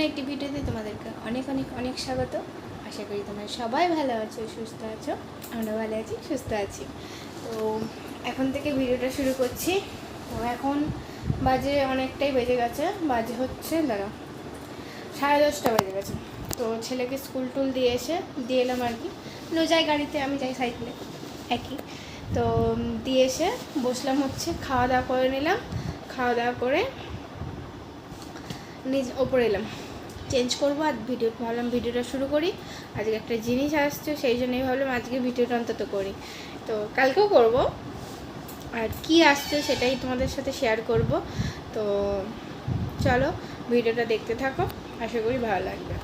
নতুন একটি ভিডিওতে তোমাদেরকে অনেক অনেক অনেক স্বাগত। আশা করি তোমরা সবাই ভালো আছো, সুস্থ আছো আমরা ভালো আছি, সুস্থ আছি। তো এখন থেকে ভিডিওটা শুরু করছি। তো এখন বাজে অনেকটাই বেজে গেছে, বাজে হচ্ছে, দাঁড়াও, সাড়ে দশটা বেজে গেছে। তো ছেলেকে স্কুল টুল দিয়ে এসে, দিয়ে এলাম আর কি। নো যাই গাড়িতে, আমি যাই সাইকেলে, একই। তো দিয়ে এসে বসলাম হচ্ছে, খাওয়া দাওয়া করে নিলাম, খাওয়া দাওয়া করে নিজ ওপরে এলাম। চেঞ্জ করব আর ভিডিও ভাবলাম ভিডিওটা শুরু করি। আজকে একটা জিনিস আসছে, সেই জন্যই ভাবলাম আজকে ভিডিওটা অন্তত করি। তো কালকেও করব। আর কি আসছে সেটাই তোমাদের সাথে শেয়ার করব। তো চলো ভিডিওটা দেখতে থাকো, আশা করি ভালো লাগবে।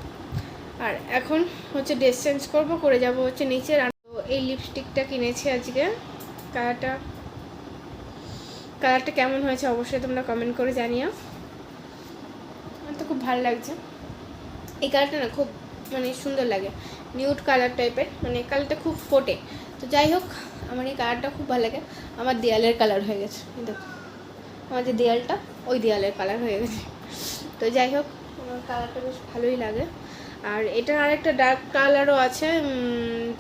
আর এখন হচ্ছে ড্রেস চেঞ্জ করব, করে যাব হচ্ছে নিচে। এই লিপস্টিকটা কিনেছি আজকে। কালারটা কালারটা কেমন হয়েছে অবশ্যই তোমরা কমেন্ট করে জানিও। আমার তো খুব ভালো লাগছে। এই কালারটা না খুব মানে সুন্দর লাগে। নিউড কালার টাইপের মানে কালারটা খুব ফোটে। তো যাই হোক, আমার এই কালারটা খুব ভালো লাগে। আমার দেয়ালের কালার হয়ে গেছে দেখো। আমার যে দেয়ালটা, ওই দেয়ালের কালার হয়ে গেছে। তো যাই হোক, আমার কালারটা বেশ ভালোই লাগে। আর এটা আরেকটা ডার্ক কালারও আছে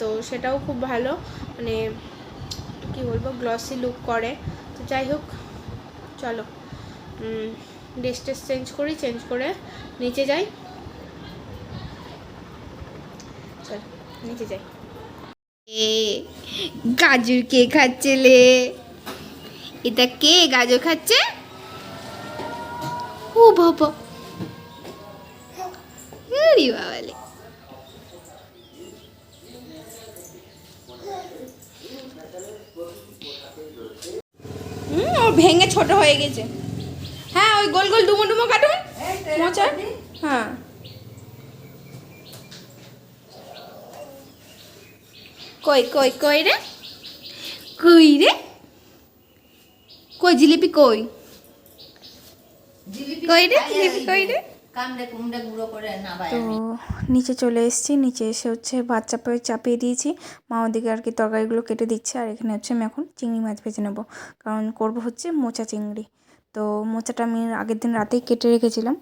তো সেটাও খুব ভালো। মানে কি বলব গ্লসি লুক করে। তো যাই হোক, চলো। ড্রেস টেস চেঞ্জ করি চেঞ্জ করে নিচে যাই। চল নিচে যাই। এ গাজর কে খাচ্ছে লে? এটা কে গাজর খাচ্ছে? ও বাবা। আরে বাবালে হুম ও ভেঙে ছোট হয়ে গেছে। হ্যাঁ ওই গোল গোল ডুমো ডুমো কাটুন। মোচার হ্যাঁ। কই কই কই রে? কই রে? কই জিলিপি কই? কই রে জিলিপি কই রে? গুঁড়ো করে তো নিচে চলে এসেছি নিচে এসে হচ্ছে ভাত চাপায় চাপিয়ে দিয়েছি। মা ওদিকে আর কি তরকারিগুলো কেটে দিচ্ছে আর এখানে হচ্ছে আমি এখন চিংড়ি মাছ ভেজে নেব। কারণ করব হচ্ছে মোচা চিংড়ি। তো মোচাটা আমি আগের দিন রাতেই কেটে রেখেছিলাম।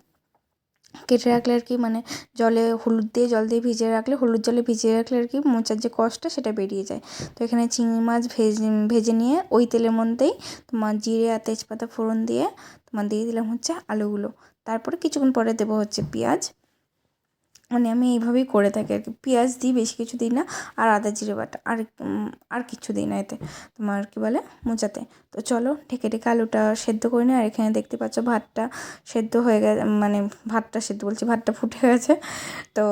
কেটে রাখলে আর কি মানে জলে হলুদ দিয়ে জল দিয়ে ভিজিয়ে রাখলে, হলুদ জলে ভিজিয়ে রাখলে আর কি মোচার যে কষটা সেটা বেরিয়ে যায়। তো এখানে চিংড়ি মাছ ভেজে ভেজে নিয়ে ওই তেলের মধ্যেই তোমার জিরে আর তেজপাতা ফোড়ন দিয়ে তোমার দিয়ে দিলাম হচ্ছে আলুগুলো। তারপরে কিছুক্ষণ পরে দেবো হচ্ছে পেঁয়াজ। মানে আমি এইভাবেই করে থাকি আর কি। পেঁয়াজ দিই বেশি কিছু দিই না, আর আদা, জিরে বাটা, আর আর কিছু দিই না এতে। তোমার কী বলে? মোচাতে। তো চলো, ঢেকে ঢেকে আলুটা সেদ্ধ করে নিই, আর এখানে দেখতে পাচ্ছ ভাতটা সেদ্ধ হয়ে গেছে মানে ভাতটা সেদ্ধ বলছি, ভাতটা ফুটে গেছে। তো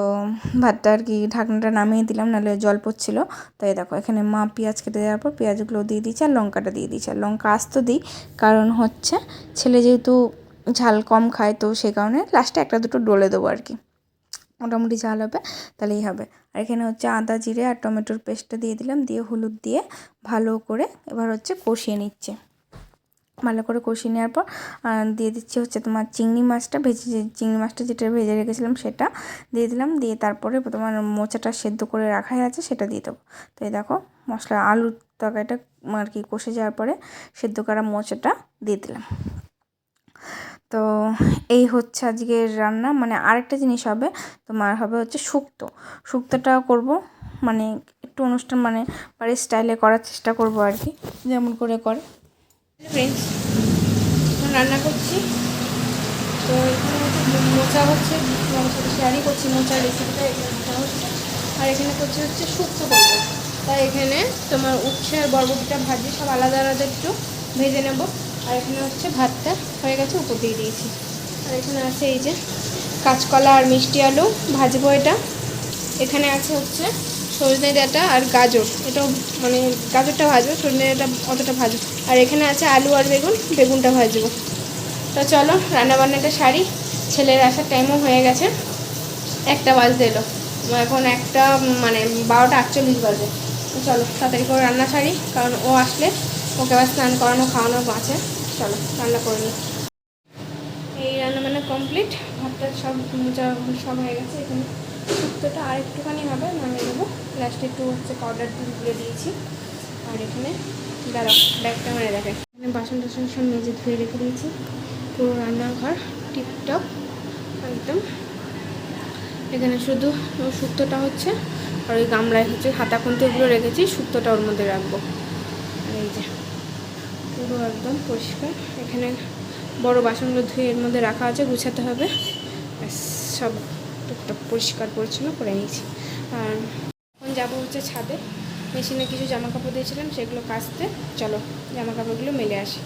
ভাতটা আর কি ঢাকনাটা নামিয়ে দিলাম, নাহলে জল পড়ছিল। তো এই দেখো, এখানে মা পেঁয়াজ কেটে দেওয়ার পর পেঁয়াজগুলো দিয়ে দিচ্ছে আর লঙ্কাটা দিয়ে দিচ্ছে আর লঙ্কা আস্ত দিই, কারণ হচ্ছে ছেলে যেহেতু ঝাল কম খায়, তো সেই কারণে লাস্টে একটা দুটো ডলে দেবো আর কি। মোটামুটি ঝাল হবে, তাহলেই হবে। আর এখানে হচ্ছে আদা জিরে আর টমেটোর পেস্টটা দিয়ে দিলাম, দিয়ে হলুদ দিয়ে ভালো করে এবার হচ্ছে কষিয়ে নিচ্ছে। ভালো করে কষিয়ে নেওয়ার পর দিয়ে দিচ্ছি হচ্ছে তোমার চিংড়ি মাছটা ভেজে চিংড়ি মাছটা যেটা ভেজে রেখেছিলাম সেটা দিয়ে দিলাম, দিয়ে তারপরে তোমার মোচাটা সেদ্ধ করে রাখাই আছে সেটা দিয়ে দেবো। তো এই দেখো, মশলা আলুর তরকারিটা আর কি কষে যাওয়ার পরে সেদ্ধ করা মোচাটা দিয়ে দিলাম। তো এই হচ্ছে আজকের রান্না। মানে আরেকটা জিনিস হবে, তোমার হবে হচ্ছে শুক্তো। শুক্তোটা করব মানে একটু অনুষ্ঠান মানে বাড়ির স্টাইলে করার চেষ্টা করব আর কি যেমন করে করে। ফ্রেন্ডস রান্না করছি। তো এখানে হচ্ছে মোচা হচ্ছে শেয়ারই করছি, মোচার রেসিপিটা এখানে হচ্ছে। আর এখানে করছি হচ্ছে শুক্তো করব। তাই এখানে তোমার উচ্ছে আর বরবটিটা ভাজি, সব আলাদা আলাদা একটু ভেজে নেব। আর এখানে হচ্ছে ভাতটা হয়ে গেছে, উপর দিয়ে দিয়েছি। আর এখানে আছে এই যে কাঁচকলা আর মিষ্টি আলু ভাজবো এটা। এখানে আছে হচ্ছে সজনে ডাঁটা আর গাজর। এটাও মানে গাজরটা ভাজবো, সজনে ডাঁটা অতটা ভাজবো। আর এখানে আছে আলু আর বেগুন, বেগুনটা ভাজবো। তো চলো, রান্নাবান্নাটা সারি। ছেলের আসার টাইমও হয়ে গেছে। একটা বাজতে এলো। এখন একটা মানে বারোটা আটচল্লিশ বাজে। চলো, তাড়াতাড়ি করে রান্না সারি, কারণ ও আসলে ওকে আবার স্নান করানো, খাওয়ানো আছে চলো, রান্না করে নিই। এই রান্না মানে কমপ্লিট ভাতটা সব মোচা সব হয়ে গেছে। এখানে শুক্তোটা আর একটুখানি হবে, নামিয়ে দেবো লাস্টে একটু হচ্ছে পাউডার দুধ গুলে দিয়েছি। আর এখানে দাঁড়াও, ব্যাগটা মানে দেখে এখানে বাসন টাসন সব মেজে ধুয়ে রেখে দিয়েছি। পুরো রান্নাঘর টিপটপ একদম। এখানে শুধু শুক্তোটা হচ্ছে, আর ওই গামলায় হচ্ছে হাতা খুন্তিগুলো রেখেছি, শুক্তোটা ওর মধ্যে রাখব। এই যে পুরো একদম পরিষ্কার। এখানে বড় বাসনগুলো ধুয়ে এর মধ্যে রাখা আছে, গুছাতে হবে। সব টুকটাক পরিষ্কার পরিচ্ছন্ন করে নিয়েছি। আর এখন যাব হচ্ছে ছাদে। মেশিনে কিছু জামা কাপড় দিয়েছিলাম, সেগুলো কাচতে। চলো জামা কাপড়গুলো মেলে আসি।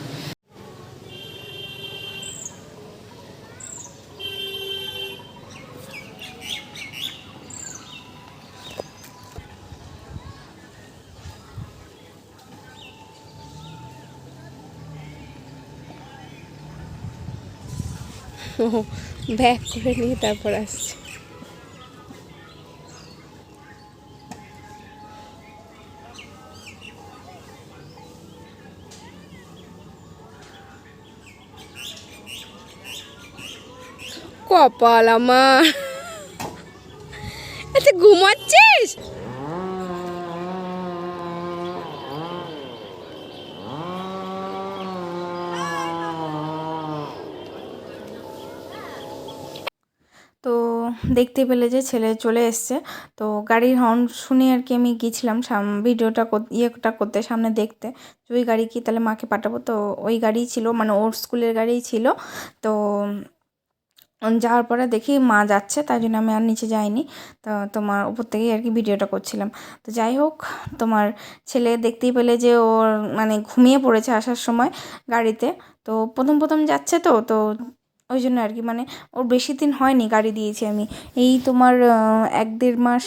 ব্যাক করে নিয়ে তারপর আসছে। কপাল আমার। আচ্ছা ঘুমাচ্ছিস তো দেখতে পেলে যে ছেলে চলে এসছে। তো গাড়ির হর্ন শুনে আর কি আমি গিয়েছিলাম ভিডিওটা ইয়েটা করতে, সামনে দেখতে। যে ওই গাড়ি কি তাহলে মাকে পাঠাবো? তো ওই গাড়িই ছিল মানে ওর স্কুলের গাড়িই ছিল। তো যাওয়ার পরে দেখি মা যাচ্ছে, তাই জন্য আমি আর নিচে যাইনি। তো তোমার উপর থেকেই আর কি ভিডিওটা করছিলাম। তো যাই হোক, তোমার ছেলে দেখতেই পেলে যে ওর মানে ঘুমিয়ে পড়েছে আসার সময় গাড়িতে। তো প্রথম প্রথম যাচ্ছে তো তো ওই জন্য আর কি মানে ওর বেশি দিন হয়নি গাড়ি দিয়েছি আমি। এই তোমার এক দেড় মাস,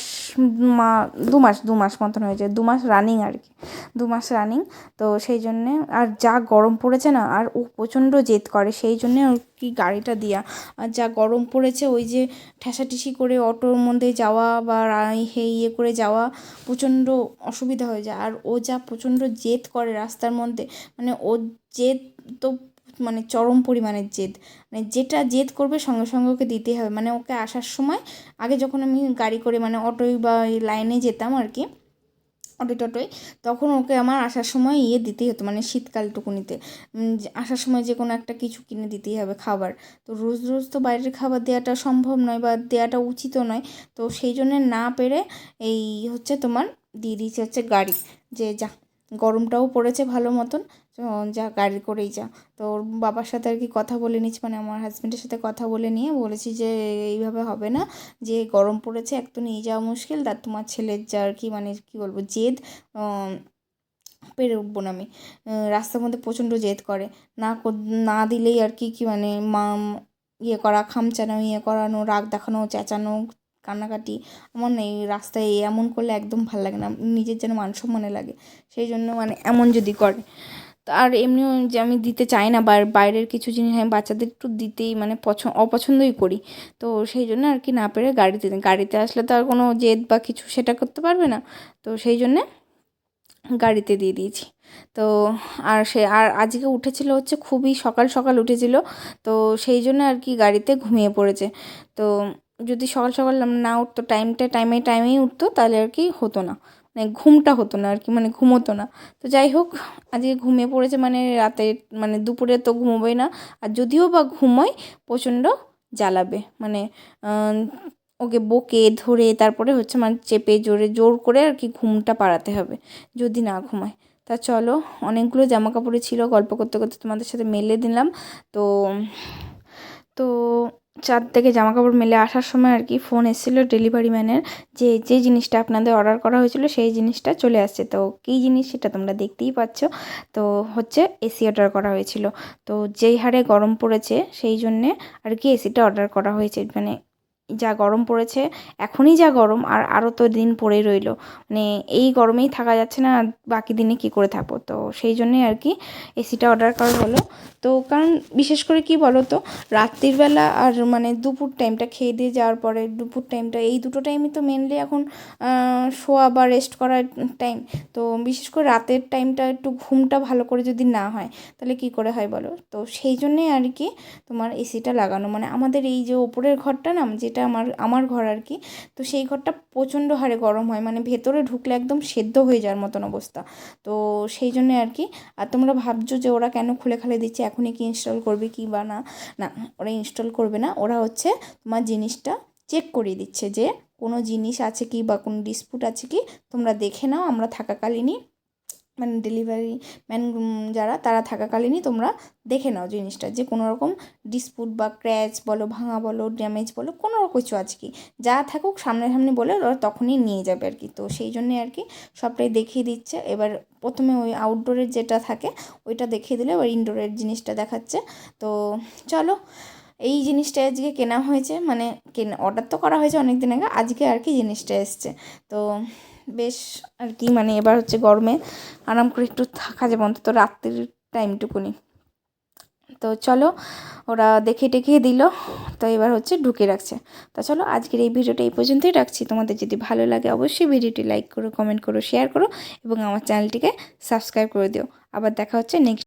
মা, দু মাস দু মাস মতন হয়েছে, দু মাস রানিং আর কি, দু মাস রানিং তো সেই জন্যে, আর যা গরম পড়েছে না, আর ও প্রচণ্ড জেদ করে, সেই জন্যে ওর কি গাড়িটা দেওয়া আর যা গরম পড়েছে, ওই যে ঠেসাঠেসি করে অটোর মধ্যে যাওয়া বা হে ইয়ে করে যাওয়া, প্রচণ্ড অসুবিধা হয়ে যায়। আর ও যা প্রচণ্ড জেদ করে রাস্তার মধ্যে মানে ও জেদ তো মানে চরম পরিমাণের জেদ। মানে যেটা জেদ করবে সঙ্গে সঙ্গে ওকে দিতেই হবে। মানে ওকে আসার সময় আগে যখন আমি গাড়ি করে মানে অটোয় বা লাইনে যেতাম আর কি অটো টটোয়, তখন ওকে আমার আসার সময় ইয়ে দিতেই হতো মানে শীতকালটুকুনিতে আসার সময় যে কোনো একটা কিছু কিনে দিতেই হবে খাবার। তো রোজ রোজ তো বাইরের খাবার দেওয়াটা সম্ভব নয় বা দেওয়াটা উচিতও নয়। তো সেই জন্য না পেরে এই হচ্ছে তোমার দিয়ে দিয়েছে হচ্ছে গাড়ি। যে যা, গরমটাও পড়েছে ভালো মতন। যা গাড়ি করেই যা। তো ওর বাবার সাথে আর কি কথা বলে নিচ্ছি মানে আমার হাজব্যান্ডের সাথে কথা বলে নিয়ে বলেছি যে এইভাবে হবে না, যে গরম পড়েছে, এক তো নিয়ে যাওয়া মুশকিল তার তোমার ছেলের যা আর কি মানে কি বলব, জেদ পেরে উঠবো না আমি। রাস্তার মধ্যে প্রচণ্ড জেদ করে। না না দিলেই আর কি কি মানে মা ইয়ে করা, খামচানো ইয়ে করানো, রাগ দেখানো, চেঁচানো, কান্নাকাটি আমার না এই রাস্তায় এমন করলে একদম ভালো লাগে না, নিজের যেন মান সম্মানে লাগে, সেই জন্য মানে এমন যদি করে। আর এমনিও যে আমি দিতে চাই না বাইর- বাইরের কিছু জিনিস আমি বাচ্চাদের একটু দিতেই মানে পছন্দ অপছন্দই করি। তো সেই জন্য আর কি না পেরে গাড়িতে গাড়িতে আসলে তো আর কোনো জেদ বা কিছু সেটা করতে পারবে না। তো সেই জন্যে গাড়িতে দিয়ে দিয়েছি। তো আর সে, আর আজকে উঠেছিল হচ্ছে খুবই সকাল সকাল উঠেছিল। তো সেই জন্য আর কি গাড়িতে ঘুমিয়ে পড়েছে। তো যদি সকাল সকাল না উঠতো টাইমটা টাইমে টাইমেই উঠতো, তাহলে আর কি হতো না। মানে ঘুমটা হতো না আর কি মানে ঘুমোতো না। তো যাই হোক, আজকে ঘুমিয়ে পড়েছে মানে রাতে মানে দুপুরে তো ঘুমোবেই না, আর যদিও বা ঘুমোয়, প্রচণ্ড জ্বালাবে। মানে ওকে বকে ধরে তারপরে হচ্ছে মানে চেপে জোরে জোর করে আর কি ঘুমটা পাড়াতে হবে, যদি না ঘুমায়। তা চলো, অনেকগুলো জামা কাপড়ে ছিল, গল্প করতে করতে তোমাদের সাথে মেলে দিলাম। তো তো চার থেকে জামা কাপড় মেলে আসার সময় আর কি ফোন এসেছিল ডেলিভারি ম্যানের যে যে জিনিসটা আপনাদের অর্ডার করা হয়েছিল সেই জিনিসটা চলে আসছে। তো কী জিনিস সেটা তোমরা দেখতেই পাচ্ছ। তো হচ্ছে এসি অর্ডার করা হয়েছিল। তো যেই হারে গরম পড়েছে সেই জন্যে আর কি এসিটা অর্ডার করা হয়েছে। মানে যা গরম পড়েছে, এখনই যা গরম আর আরও তো দিন পড়েই রইল। মানে এই গরমেই থাকা যাচ্ছে না বাকি দিনে কী করে থাকব? তো সেই জন্যই আর কি এসিটা অর্ডার করা হলো। তো কারণ বিশেষ করে কি বলো তো রাত্রির বেলা আর মানে দুপুর টাইমটা খেয়ে দিয়ে যাওয়ার পরে দুপুর টাইমটা এই দুটো টাইমই তো মেনলি এখন শোয়া বা রেস্ট করার টাইম তো বিশেষ করে রাতের টাইমটা একটু ঘুমটা ভালো করে যদি না হয়, তাহলে কি করে হয় বলো? তো সেই জন্যেই আর কি তোমার এসিটা লাগানো। মানে আমাদের এই যে ওপরের ঘরটা না, যেটা আমার আমার ঘর আর কি তো সেই ঘরটা প্রচণ্ড হারে গরম হয়। মানে ভেতরে ঢুকলে একদম সেদ্ধ হয়ে যাওয়ার মতন অবস্থা। তো সেই জন্যে আর কি আর তোমরা ভাবছ যে ওরা কেন খুলে খালে দিচ্ছে? এখনই কি ইনস্টল করবে কি বা না? না, ওরা ইনস্টল করবে না। ওরা হচ্ছে তোমার জিনিসটা চেক করিয়ে দিচ্ছে যে কোনো জিনিস আছে কি বা কোনো ডিসপুট আছে কি? তোমরা দেখে নাও। আমরা থাকাকালীনই মানে ডেলিভারি ম্যান যারা, তারা থাকাকালীনই তোমরা দেখে নাও জিনিসটা। যে কোনো রকম ডিসপুট বা ক্র্যাচ বলো, ভাঙা বলো ড্যামেজ বলো কোনো রকম কিছু আছে কি যা থাকুক সামনাসামনি বলে ওরা তখনই নিয়ে যাবে আর কি। তো সেই জন্যে আর কি সবটাই দেখিয়ে দিচ্ছে। এবার প্রথমে ওই আউটডোরের যেটা থাকে, ওইটা দেখিয়ে দিলে এবার ইনডোরের জিনিসটা দেখাচ্ছে। তো চলো, এই জিনিসটা আজকে কেনা হয়েছে। মানে কেনা অর্ডার তো করা হয়েছে অনেক দিন আগে, আজকে আর কি জিনিসটা এসছে। তো বেশ আর কি মানে এবার হচ্ছে গরমে আরাম করে একটু থাকা যাবে অন্তত রাত্রির টাইমটুকুনি। তো চলো, ওরা দেখে টেখে দিল, তো এবার হচ্ছে ঢুকে রাখছে। তো চলো, আজকের এই ভিডিওটা এই পর্যন্তই রাখছি। তোমাদের যদি ভালো লাগে অবশ্যই ভিডিওটি লাইক করো, কমেন্ট করো, শেয়ার করো এবং আমার চ্যানেলটিকে সাবস্ক্রাইব করে দিও। আবার দেখা হচ্ছে নেক্সট